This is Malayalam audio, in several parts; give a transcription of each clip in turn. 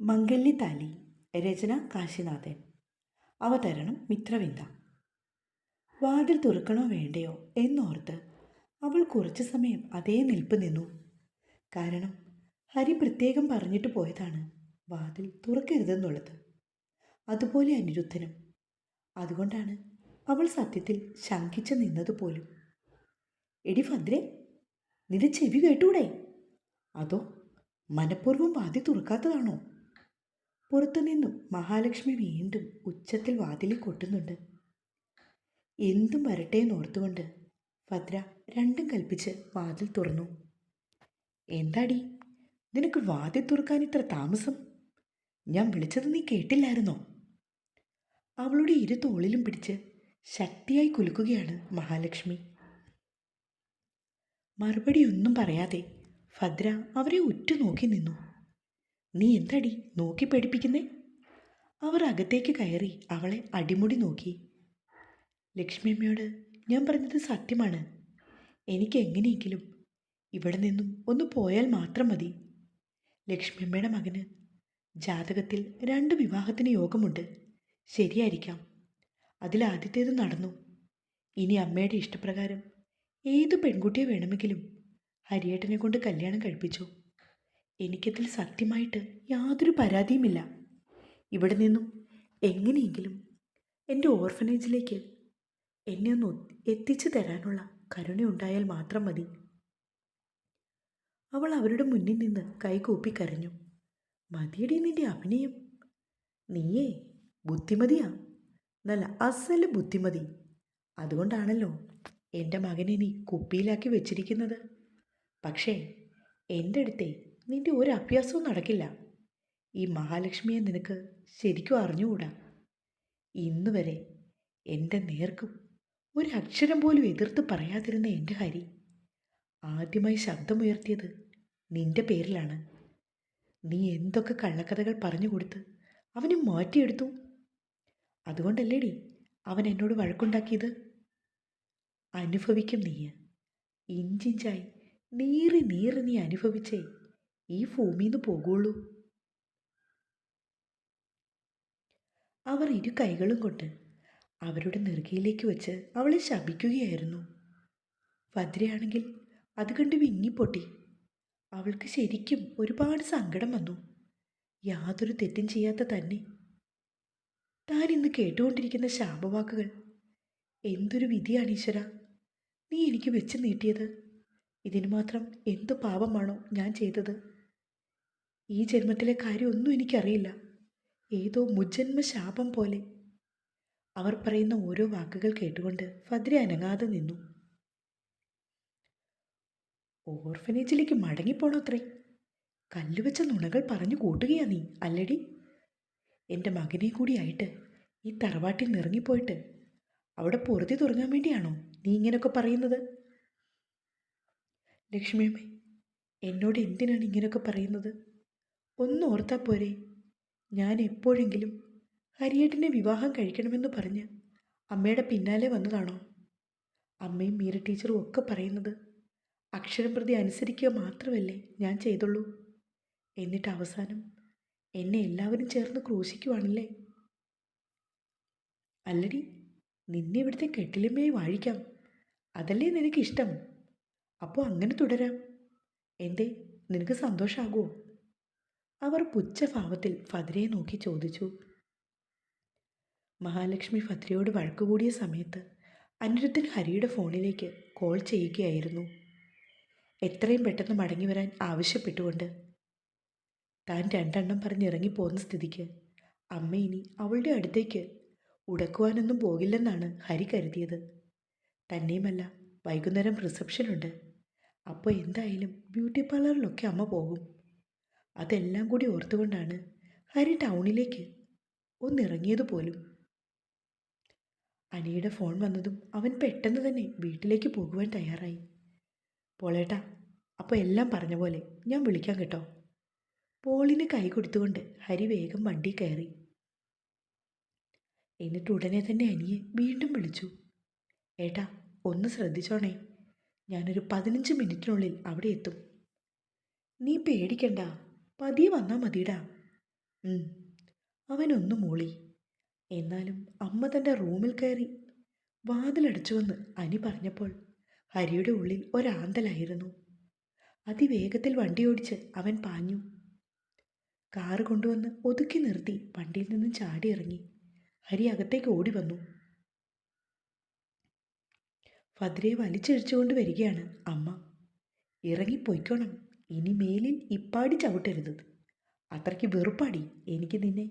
മംഗല്യതാലി രചന കാശിനാഥൻ. അവതരണം മിത്രവിന്ദ. വാതിൽ തുറക്കണോ വേണ്ടയോ എന്നോർത്ത് അവൾ കുറച്ചു സമയം അതേ നിൽപ്പ് നിന്നു. കാരണം ഹരി പ്രത്യേകം പറഞ്ഞിട്ട് പോയതാണ് വാതിൽ തുറക്കരുതെന്നുള്ളത്. അതുപോലെ അനിരുദ്ധനും. അതുകൊണ്ടാണ് അവൾ സത്യത്തിൽ ശങ്കിച്ച് നിന്നതുപോലും എടി ഭദ്രേ നിന്റെ ചെവി കേട്ടൂടെ? അതോ മനഃപൂർവം വാതി തുറക്കാത്തതാണോ? പുറത്തുനിന്നും മഹാലക്ഷ്മി വീണ്ടും ഉച്ചത്തിൽ വാതിലിൽ കൊട്ടുന്നുണ്ട്. എന്തും വരട്ടെ എന്നോർത്തുകൊണ്ട് ഭദ്ര രണ്ടും കൽപ്പിച്ച് വാതിൽ തുറന്നു. എന്താടി? നിനക്ക് വാതിൽ തുറക്കാൻ ഇത്ര താമസം? ഞാൻ വിളിച്ചത് നീ കേട്ടില്ലായിരുന്നോ? അവളുടെ ഇരു തോളിലും പിടിച്ച് ശക്തിയായി കുലുക്കുകയാണ് മഹാലക്ഷ്മി. മറുപടിയൊന്നും പറയാതെ ഭദ്ര അവരെ ഉറ്റുനോക്കി നിന്നു. നീ എന്തടി നോക്കി പേടിപ്പിക്കുന്നേ? അവർ അകത്തേക്ക് കയറി അവളെ അടിമുടി നോക്കി. ലക്ഷ്മിയമ്മയോട് ഞാൻ പറഞ്ഞത് സത്യമാണ്. എനിക്ക് എങ്ങനെയെങ്കിലും ഇവിടെ നിന്നും ഒന്ന് പോയാൽ മാത്രം മതി. ലക്ഷ്മിയമ്മയുടെ മകന് ജാതകത്തിൽ രണ്ട് വിവാഹത്തിന് യോഗമുണ്ട്. ശരിയായിരിക്കാം. അതിലാദ്യത്തേത് നടന്നു. ഇനി അമ്മയുടെ ഇഷ്ടപ്രകാരം ഏത് പെൺകുട്ടിയെ വേണമെങ്കിലും ഹരിയേട്ടനെ കൊണ്ട് കല്യാണം കഴിപ്പിച്ചു. എനിക്കതിൽ സത്യമായിട്ട് യാതൊരു പരാതിയുമില്ല. ഇവിടെ നിന്നും എങ്ങനെയെങ്കിലും എന്റെ ഓർഫനേജിലേക്ക് എന്നെ ഒന്ന് എത്തിച്ചു തരാനുള്ള കരുണയുണ്ടായാൽ മാത്രം മതി. അവൾ അവരുടെ മുന്നിൽ നിന്ന് കൈകൂപ്പി കരഞ്ഞു. മതിയടി നിന്റെ അഭിനയം. നീയേ ബുദ്ധിമതിയാ. നല്ല അസൽ ബുദ്ധിമതി. അതുകൊണ്ടാണല്ലോ എന്റെ മകനെ നീ കുപ്പിയിലാക്കി വെച്ചിരിക്കുന്നത്. പക്ഷേ എന്റെ അടുത്തേ നിന്റെ ഒരു അഭ്യാസവും നടക്കില്ല. ഈ മഹാലക്ഷ്മിയെ നിനക്ക് ശരിക്കും അറിഞ്ഞുകൂടാ? ഇന്നുവരെ എന്റെ നേർക്കും ഒരു അക്ഷരം പോലും എതിർത്ത് പറയാതിരുന്ന എന്റെ ഹരി ആദ്യമായി ശബ്ദമുയർത്തിയത് നിന്റെ പേരിലാണ്. നീ എന്തൊക്കെ കള്ളക്കഥകൾ പറഞ്ഞു കൊടുത്ത് അവനെ മാറ്റിയെടുത്തു? അതുകൊണ്ടല്ലേടി അവൻ എന്നോട് വഴക്കുണ്ടാക്കിയത്? അനുഭവിക്കും നീ ഇഞ്ചിഞ്ചായി നീറി നീറി നീ അനുഭവിച്ചേ. ഈ ഭൂമിയിൽ നിന്ന് പോകുള്ളൂ അവർ ഇരു കൈകളും കൊണ്ട് അവരുടെ നെറുകയിലേക്ക് വെച്ച് അവളെ ശപിക്കുകയായിരുന്നു. ഭദ്രയാണെങ്കിൽ അത് കണ്ട് വിങ്ങിപ്പൊട്ടി. അവൾക്ക് ശരിക്കും ഒരുപാട് സങ്കടം വന്നു. യാതൊരു തെറ്റും ചെയ്യാത്ത തന്നെ. താൻ ഇന്ന് കേട്ടുകൊണ്ടിരിക്കുന്ന ശാപവാക്കുകൾ. എന്തൊരു വിധിയാണ് ഈശ്വര? നീ എനിക്ക് വെച്ച് നീട്ടിയത്. ഇതിന് മാത്രം എന്ത് പാപമാണോ ഞാൻ ചെയ്തത്? ഈ ജന്മത്തിലെ കാര്യമൊന്നും എനിക്കറിയില്ല. ഏതോ മുജന്മ ശാപം പോലെ. അവർ പറയുന്ന ഓരോ വാക്കുകൾ കേട്ടുകൊണ്ട് ഫദ്രി അനങ്ങാതെ നിന്നു. ഓർഫനേജിലേക്ക് മടങ്ങിപ്പോണോ അത്രേ? കല്ലുവെച്ച നുണകൾ പറഞ്ഞു കൂട്ടുകയാ നീ അല്ലടി. എന്റെ മകനെ കൂടിയായിട്ട് ഈ തറവാട്ടിൽ നിറങ്ങിപ്പോയിട്ട് അവിടെ പൊറുതി തുറങ്ങാൻ വേണ്ടിയാണോ നീ ഇങ്ങനെയൊക്കെ പറയുന്നത്? ലക്ഷ്മിയമ്മേ എന്നോട് എന്തിനാണ് ഇങ്ങനെയൊക്കെ പറയുന്നത്? ഒന്ന് ഓർത്താൽ പോരെ. ഞാൻ എപ്പോഴെങ്കിലും ഹരിയേട്ടനെ വിവാഹം കഴിക്കണമെന്ന് പറഞ്ഞ് അമ്മയുടെ പിന്നാലെ വന്നതാണോ? അമ്മയും മീര ടീച്ചറും ഒക്കെ പറയുന്നത് അക്ഷരം പ്രതി അനുസരിക്കുക മാത്രമല്ലേ ഞാൻ ചെയ്തുള്ളൂ. എന്നിട്ട് അവസാനം എന്നെ എല്ലാവരും ചേർന്ന് ക്രൂശിക്കുവാണല്ലേ? അല്ലടി നിന്നെ ഇവിടുത്തെ കെട്ടിലമ്മയെ വാഴിക്കാം. അതല്ലേ നിനക്കിഷ്ടം? അപ്പോൾ അങ്ങനെ തുടരാം. എന്തേ നിനക്ക് സന്തോഷമാകുമോ അവർ പുച്ഛഭാവത്തിൽ ഫദ്രയെ നോക്കി ചോദിച്ചു. മഹാലക്ഷ്മി ഫദ്രയോട് വഴക്കുകൂടിയ സമയത്ത് അനിരുദ്ധൻ ഹരിയുടെ ഫോണിലേക്ക് കോൾ ചെയ്യുകയായിരുന്നു. എത്രയും പെട്ടെന്ന് മടങ്ങി വരാൻ ആവശ്യപ്പെട്ടുകൊണ്ട് താൻ രണ്ടെണ്ണം പറഞ്ഞിറങ്ങി പോകുന്ന സ്ഥിതിക്ക് അമ്മ ഇനി അവളുടെ അടുത്തേക്ക് ഉടക്കുവാനൊന്നും പോകില്ലെന്നാണ് ഹരി കരുതിയത്. തന്നെയുമല്ല വൈകുന്നേരം റിസപ്ഷനുണ്ട്. അപ്പോൾ എന്തായാലും ബ്യൂട്ടി പാർലറിലൊക്കെ അമ്മ പോകും. അതെല്ലാം കൂടി ഓർത്തുകൊണ്ടാണ് ഹരി ടൗണിലേക്ക് ഒന്നിറങ്ങിയത് പോലും. അനിയുടെ ഫോൺ വന്നതും അവൻ പെട്ടെന്ന് തന്നെ വീട്ടിലേക്ക് പോകുവാൻ തയ്യാറായി. പോളേട്ടാ അപ്പോൾ എല്ലാം പറഞ്ഞ പോലെ ഞാൻ വിളിക്കാം കേട്ടോ. പോളിന് കൈ കൊടുത്തുകൊണ്ട് ഹരി വേഗം വണ്ടി കയറി. എന്നിട്ട് ഉടനെ തന്നെ അനിയെ വീണ്ടും വിളിച്ചു. ഏട്ടാ ഒന്ന് ശ്രദ്ധിച്ചോണേ ഞാനൊരു പതിനഞ്ച് മിനിറ്റിനുള്ളിൽ അവിടെ എത്തും. നീ പേടിക്കണ്ട പതിയെ വന്നാൽ മതിടാ. അവനൊന്നു മൂളി. എന്നാലും അമ്മ തന്റെ റൂമിൽ കയറി. വാതിലടച്ചുവെന്ന് അനി പറഞ്ഞപ്പോൾ ഹരിയുടെ ഉള്ളിൽ ഒരാന്തലായിരുന്നു. അതിവേഗത്തിൽ വണ്ടി ഓടിച്ച് അവൻ പാഞ്ഞു. കാറ് കൊണ്ടുവന്ന് ഒതുക്കി നിർത്തി വണ്ടിയിൽ നിന്നും ചാടിയിറങ്ങി ഹരി അകത്തേക്ക് ഓടി വന്നു. ഫദ്രയെ വലിച്ചഴിച്ചുകൊണ്ട് വരികയാണ് അമ്മ. ഇറങ്ങിപ്പോയിക്കോണം. ഇനി മേലിൽ ഇപ്പാടി ചവിട്ടരുത്. അത്രയ്ക്ക് വെറുപ്പാടി എനിക്ക് നിന്നെ.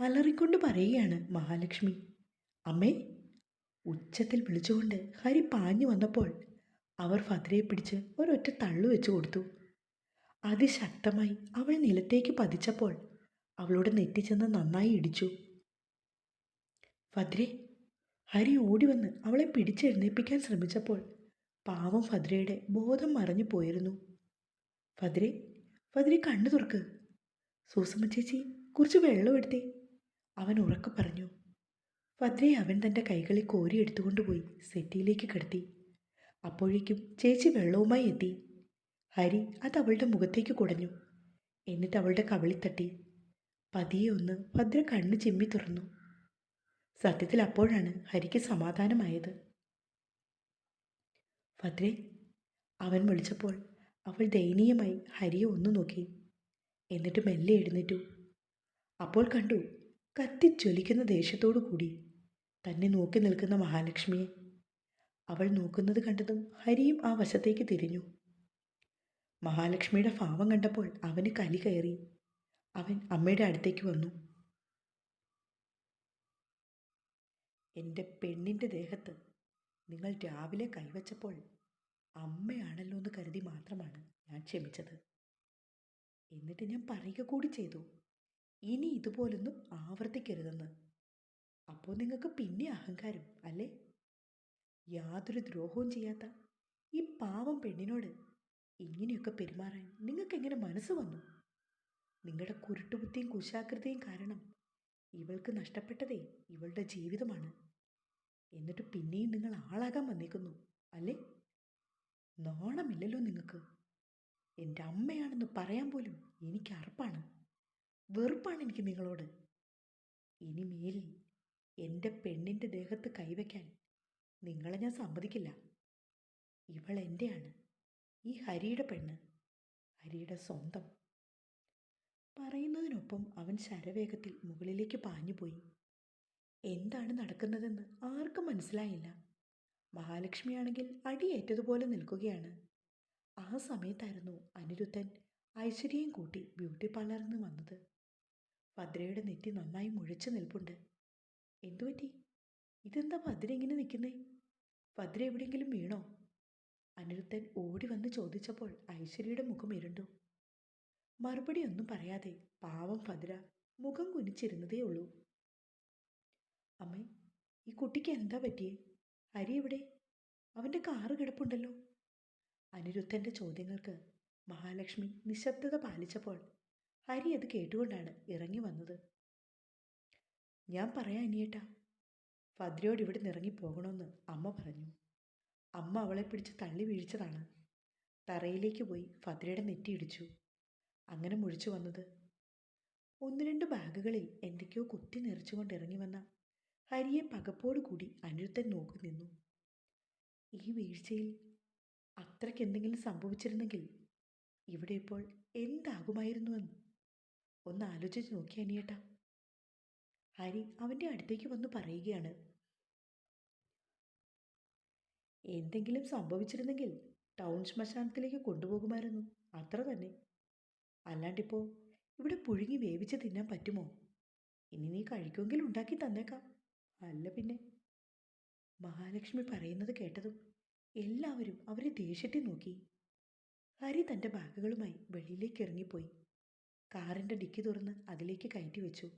അലറിക്കൊണ്ട് പറയുകയാണ് മഹാലക്ഷ്മി. അമ്മേ ഉച്ചത്തിൽ വിളിച്ചുകൊണ്ട് ഹരി പാഞ്ഞു വന്നപ്പോൾ അവർ ഫദ്രയെ പിടിച്ച് ഒരൊറ്റ തള്ളു വെച്ചു കൊടുത്തു. അതിശക്തമായി അവൾ നിലത്തേക്ക് പതിച്ചപ്പോൾ അവളോട് നെറ്റിച്ചെന്ന് നന്നായി ഇടിച്ചു. ഭദ്രേ ഹരി ഓടി വന്ന് അവളെ പിടിച്ചെഴുന്നേൽപ്പിക്കാൻ ശ്രമിച്ചപ്പോൾ പാവം ഫദ്രയുടെ ബോധം മറഞ്ഞു പോയിരുന്നു. ഭദ്രേ പതിരെ കണ്ണു തുറക്ക്. സൂസമ്മ ചേച്ചി കുറച്ച് വെള്ളം എടുത്തേ. അവൻ ഉറക്കെ പറഞ്ഞു. പതിരെ അവൻ തന്റെ കൈകളിൽ കോരി എടുത്തുകൊണ്ടുപോയി സെറ്റിയിലേക്ക് കിടത്തി. അപ്പോഴേക്കും ചേച്ചി വെള്ളവുമായി എത്തി. ഹരി അത് അവളുടെ മുഖത്തേക്ക് കുടഞ്ഞു. എന്നിട്ട് അവളുടെ കവളി തട്ടി. പതിയെ ഒന്ന് ഭദ്ര കണ്ണു ചിമ്മി തുറന്നു. സത്യത്തിൽ അപ്പോഴാണ് ഹരിക്ക് സമാധാനമായത്. ഭദ്രെ അവൻ വിളിച്ചപ്പോൾ അവൾ ദയനീയമായി ഹരിയെ ഒന്നു നോക്കി. എന്നിട്ട് മെല്ലെ എഴുന്നേറ്റു. അപ്പോൾ കണ്ടു കത്തിജ്വലിക്കുന്ന ദേഷ്യത്തോടു കൂടി തന്നെ നോക്കി നിൽക്കുന്ന മഹാലക്ഷ്മിയെ. അവൾ നോക്കുന്നത് കണ്ടതും ഹരിയും ആ വശത്തേക്ക് തിരിഞ്ഞു. മഹാലക്ഷ്മിയുടെ ഭാവം കണ്ടപ്പോൾ അവന് കലി കയറി. അവൻ അമ്മയുടെ അടുത്തേക്ക് വന്നു. എന്റെ പെണ്ണിന്റെ ദേഹത്ത് നിങ്ങൾ രാവിലെ കൈവച്ചപ്പോൾ അമ്മയാണല്ലോ എന്ന് കരുതി മാത്രമാണ് ഞാൻ ക്ഷമിച്ചത്. എന്നിട്ട് ഞാൻ പറയുക കൂടി ചെയ്തു. ഇനി ഇതുപോലൊന്നും ആവർത്തിക്കരുതെന്ന്. അപ്പോൾ നിങ്ങൾക്ക് പിന്നെ അഹങ്കാരം അല്ലേ? യാതൊരു ദ്രോഹവും ചെയ്യാത്ത ഈ പാവം പെണ്ണിനോട് ഇങ്ങനെയൊക്കെ പെരുമാറാൻ നിങ്ങൾക്ക് എങ്ങനെ മനസ്സ് വന്നു? നിങ്ങളുടെ കുരുട്ടുബുദ്ധിയും കുശാകൃതിയും കാരണം ഇവൾക്ക് നഷ്ടപ്പെട്ടതേ ഇവളുടെ ജീവിതമാണ്. എന്നിട്ട് പിന്നെയും നിങ്ങൾ ആളാകാൻ വന്നേക്കുന്നു അല്ലേ? നാണമില്ലല്ലോ നിങ്ങൾക്ക് എന്റെ അമ്മയാണെന്ന് പറയാൻ പോലും എനിക്ക് അറപ്പാണ്. വെറുപ്പാണ് എനിക്ക് നിങ്ങളോട്. ഇനി എന്റെ പെണ്ണിന്റെ ദേഹത്ത് കൈവയ്ക്കാൻ നിങ്ങളെ ഞാൻ സമ്മതിക്കില്ല. ഇവൾ എന്റെയാണ് ഈ ഹരിയുടെ പെണ്ണ് ഹരിയുടെ സ്വന്തം. പറയുന്നതിനൊപ്പം അവൻ ശരവേഗത്തിൽ മുകളിലേക്ക് പാഞ്ഞുപോയി. എന്താണ് നടക്കുന്നതെന്ന് ആർക്കും മനസ്സിലായില്ല. മഹാലക്ഷ്മിയാണെങ്കിൽ അടിയേറ്റതുപോലെ നിൽക്കുകയാണ്. ആ സമയത്തായിരുന്നു അനിരുദ്ധൻ ഐശ്വര്യയും കൂട്ടി ബ്യൂട്ടി പാർലറിൽ നിന്ന് വന്നത്. ഭദ്രയുടെ നെറ്റി നന്നായി മുഴച്ചു നിൽപ്പുണ്ട്. എന്തുപറ്റി? ഇതെന്താ ഭദ്ര ഇങ്ങനെ നിൽക്കുന്നേ? ഭദ്ര എവിടെയെങ്കിലും വീണോ? അനിരുദ്ധൻ ഓടി വന്ന് ചോദിച്ചപ്പോൾ ഐശ്വര്യയുടെ മുഖം ഇരുണ്ടു. മറുപടി ഒന്നും പറയാതെ പാവം ഭദ്ര മുഖം കുനിച്ചിരുന്നതേ ഉള്ളൂ അമ്മേ ഈ കുട്ടിക്ക് എന്താ പറ്റിയേ? ഹരി എവിടെ? അവന്റെ കാറ് കിടപ്പുണ്ടല്ലോ. അനിരുദ്ധന്റെ ചോദ്യങ്ങൾക്ക് മഹാലക്ഷ്മി നിശബ്ദത പാലിച്ചപ്പോൾ ഹരി അത് കേട്ടുകൊണ്ടാണ് ഇറങ്ങി വന്നത്. ഞാൻ പറയാം അനിയേട്ടാ ഭദ്രയോട് ഇവിടെ നിറങ്ങി പോകണമെന്ന് അമ്മ പറഞ്ഞു. അമ്മ അവളെ പിടിച്ച് തള്ളി വീഴ്ചതാണ്. തറയിലേക്ക് പോയി ഭദ്രയുടെ നെറ്റിയിടിച്ചു അങ്ങനെ മുഴിച്ചു വന്നത്. ഒന്ന് രണ്ട് ബാഗുകളിൽ എന്തൊക്കെയോ കുത്തി നിറച്ചുകൊണ്ട് ഇറങ്ങി വന്ന ഹരിയെ പകപ്പോടുകൂടി അനിരുദ്ധൻ നോക്കി നിന്നു. ഈ വീഴ്ചയിൽ അത്രയ്ക്ക് എന്തെങ്കിലും സംഭവിച്ചിരുന്നെങ്കിൽ ഇവിടെ ഇപ്പോൾ എന്താകുമായിരുന്നുവെന്ന് ഒന്ന് ആലോചിച്ച് നോക്കി അനിയേട്ടാ. ഹരി അവന്റെ അടുത്തേക്ക് വന്ന് പറയുകയാണ്. എന്തെങ്കിലും സംഭവിച്ചിരുന്നെങ്കിൽ ടൗൺ ശ്മശാനത്തിലേക്ക് കൊണ്ടുപോകുമായിരുന്നു. അത്ര തന്നെ. അല്ലാണ്ടിപ്പോൾ ഇവിടെ പുഴുങ്ങി വേവിച്ച് തിന്നാൻ പറ്റുമോ? ഇനി നീ കഴിക്കുമെങ്കിൽ ഉണ്ടാക്കി തന്നേക്കാം. അല്ല പിന്നെ. മഹാലക്ഷ്മി പറയുന്നത് കേട്ടതും എല്ലാവരും അവരെ ദേഷ്യത്തിൽ നോക്കി. ഹരി തന്റെ ബാഗുകളുമായി വെളിയിലേക്ക് ഇറങ്ങിപ്പോയി. കാറിന്റെ ഡിക്കി തുറന്ന് അതിലേക്ക് കയറ്റി വെച്ചു.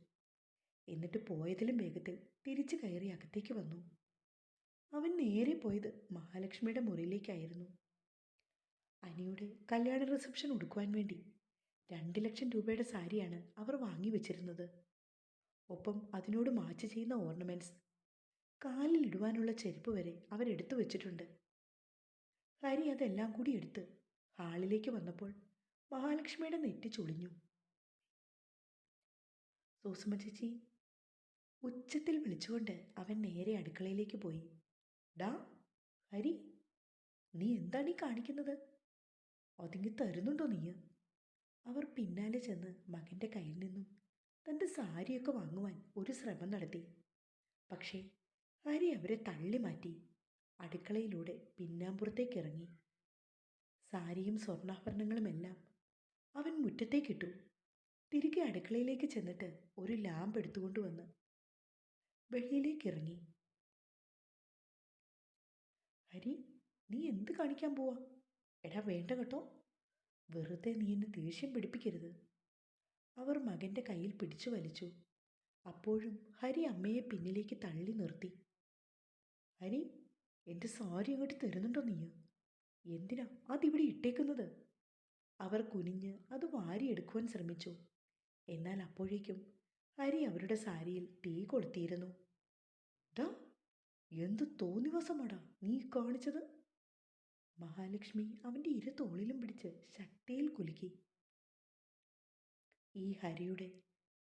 എന്നിട്ട് പോയതിലും വേഗത്തിൽ തിരിച്ചു കയറി അകത്തേക്ക് വന്നു. അവൻ നേരെ പോയത് മഹാലക്ഷ്മിയുടെ മുറിയിലേക്കായിരുന്നു. അനിയുടെ കല്യാണ റിസപ്ഷൻ ഉടുക്കുവാൻ വേണ്ടി രണ്ട് ലക്ഷം രൂപയുടെ സാരിയാണ് അവർ വാങ്ങി വെച്ചിരുന്നത്. ഒപ്പം അതിനോട് മാച്ച് ചെയ്യുന്ന ഓർണമെന്റ്സ് കാലിലിടുവാനുള്ള ചെരുപ്പ് വരെ അവരെടുത്തു വെച്ചിട്ടുണ്ട്. ഹരി അതെല്ലാം കൂടി എടുത്ത് ഹാളിലേക്ക് വന്നപ്പോൾ മഹാലക്ഷ്മിയുടെ നെറ്റി ചൊളിഞ്ഞു. സൂസമ്മ ചേച്ചി ഉച്ചത്തിൽ വിളിച്ചുകൊണ്ട് അവൻ നേരെ അടുക്കളയിലേക്ക് പോയി. ഡാ ഹരി നീ എന്താണ് ഈ കാണിക്കുന്നത്? ഒതുങ്ങി തരുന്നുണ്ടോ നീ അവർ പിന്നാലെ ചെന്ന് മകന്റെ കയ്യിൽ നിന്നും തന്റെ സാരിയൊക്കെ വാങ്ങുവാൻ ഒരു ശ്രമം നടത്തി. പക്ഷേ ഹരി അവരെ തള്ളി മാറ്റി. അടുക്കളയിലൂടെ പിന്നാമ്പുറത്തേക്ക് ഇറങ്ങി. സാരിയും സ്വർണാഭരണങ്ങളുമെല്ലാം അവൻ മുറ്റത്തേക്കിട്ടു. തിരികെ അടുക്കളയിലേക്ക് ചെന്നിട്ട് ഒരു ലാമ്പ് എടുത്തുകൊണ്ട് വന്ന് വെളിയിലേക്ക് ഇറങ്ങി. ഹരി നീ എന്ത് കാണിക്കാൻ പോവാ? എടാ വേണ്ട കേട്ടോ. വെറുതെ നീ എന്നെ ദേഷ്യം പിടിപ്പിക്കരുത്. അവർ മകന്റെ കയ്യിൽ പിടിച്ചു വലിച്ചു. അപ്പോഴും ഹരി അമ്മയെ പിന്നിലേക്ക് തള്ളി നിർത്തി. ഹരി എന്റെ സാരി അങ്ങോട്ട് തരുന്നുണ്ടോ നീ എന്തിനാ അതിവിടെ ഇട്ടേക്കുന്നത്? അവർ കുനിഞ്ഞ് അത് വാരിയെടുക്കുവാൻ ശ്രമിച്ചു. എന്നാൽ അപ്പോഴേക്കും ഹരി അവരുടെ സാരിയിൽ തീ കൊളുത്തിയിരുന്നു. ഡാ എന്തു തോന്നിവാസമാടാ നീ കാണിച്ചത്? മഹാലക്ഷ്മി അവന്റെ ഇരു തോളിലും പിടിച്ച് ശക്തിയിൽ കുലുക്കി. ഈ ഹരിയുടെ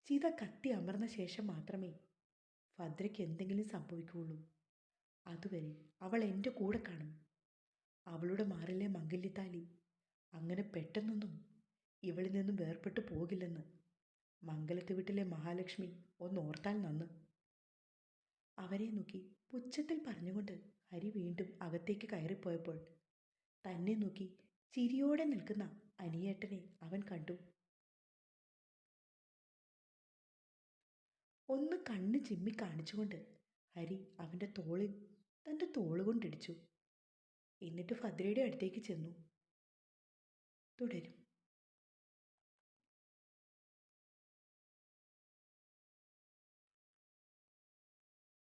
ചിത കത്തി അമർന്ന ശേഷം മാത്രമേ ഭദ്രയ്ക്ക് എന്തെങ്കിലും സംഭവിക്കുകയുള്ളൂ. അതുവരെ അവൾ എന്റെ കൂടെ കാണും. അവളുടെ മാറിലെ മംഗല്യത്താലി അങ്ങനെ പെട്ടെന്നൊന്നും ഇവളിൽ നിന്നും വേർപെട്ടു പോകില്ലെന്ന് മംഗലത്തെ വീട്ടിലെ മഹാലക്ഷ്മി ഒന്ന് ഓർത്താൽ നന്ന്. അവരെ നോക്കി പുച്ഛത്തിൽ പറഞ്ഞുകൊണ്ട് ഹരി വീണ്ടും അകത്തേക്ക് കയറിപ്പോയപ്പോൾ തന്നെ നോക്കി ചിരിയോടെ നിൽക്കുന്ന അനിയേട്ടനെ അവൻ കണ്ടു. ഒന്ന് കണ്ണ് ചിമ്മി കാണിച്ചുകൊണ്ട് ഹരി അവന്റെ തോളിൽ തന്റെ തോളുകൊണ്ടിടിച്ചു എന്നിട്ട് ഭദ്രയുടെ അടുത്തേക്ക് ചെന്നു. തുടരും.